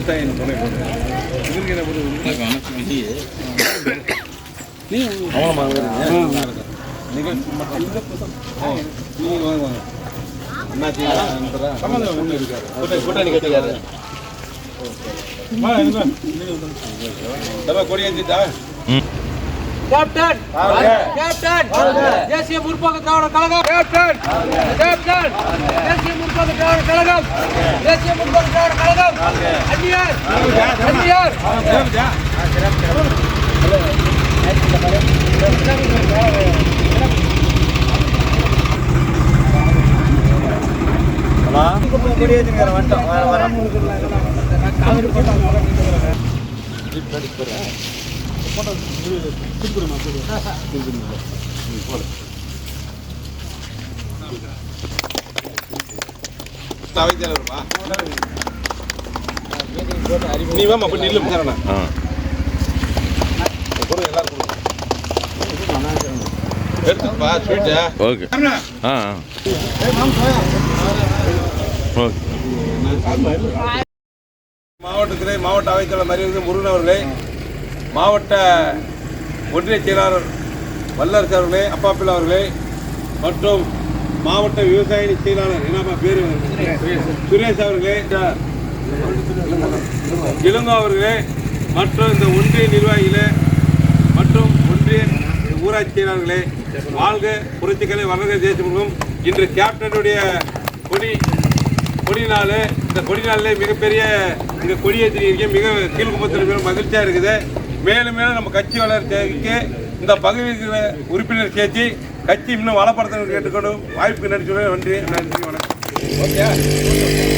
விவசாயின்னு துணை நீ நிகழ்ச்சி மட்டும் நீங்கள் வாங்க வாங்க. அண்ணாச்சி சம்மந்தம் ஒன்றும் இருக்காது கூட்டணி கூட்டணி கட்டிக்காது கொடி ஏற்றிட்டா கேப்டன்! கேப்டன்! தேசிய முற்போக்கு திராவிட கழகம்! கேப்டன்! கேப்டன்! கழகம் தேசிய முற்போக்கு திராவிட கழகம். அந்நியார். அந்நியார். அவைத்தலைவர்ப்பா நீ வாமா அப்படி நில்லு சரணா கொடு எல்லாரும் எடுத்துப்பா ஸ்வீட்டா ஓகே. ஆ ஓகே. மாவட்டத்திலே மாவட்ட அவைத்தலைவர் மரியாதை முருகன் அவர்களே மாவட்ட ஒன்றிய செயலாளர் வல்லரசு அவர்களே அப்பாப்பில் அவர்களே மற்றும் மாவட்ட விவசாய செயலாளர் என்னப்பா பேரு? சுரேஷ் அவர்களே. இளங்கோ அவர்களே. மற்றும் இந்த ஒன்றிய நிர்வாகிகளே மற்றும் ஒன்றிய ஊராட்சி செயலாளர்களே வாழ்க புரட்சிக்கலை வளர்க தேசமும் இன்று கேப்டனுடைய கொடி கொடி நாள் இந்த கொடி நாளில் மிகப்பெரிய இந்த கொடியேற்றிருக்க மிக கீழ்கும்பத்தில் மிக மகிழ்ச்சியாக இருக்குது. மேலும் மேலும் நம்ம கட்சி வளர்ச்சிக்கு இந்த பகுதியில் உறுப்பினர் சேர்த்து கட்சி இன்னும் வளப்படுத்தணும் கேட்டுக்கொண்டு வாய்ப்பு நன்றி நன்றி நன்றி வணக்கம். ஓகே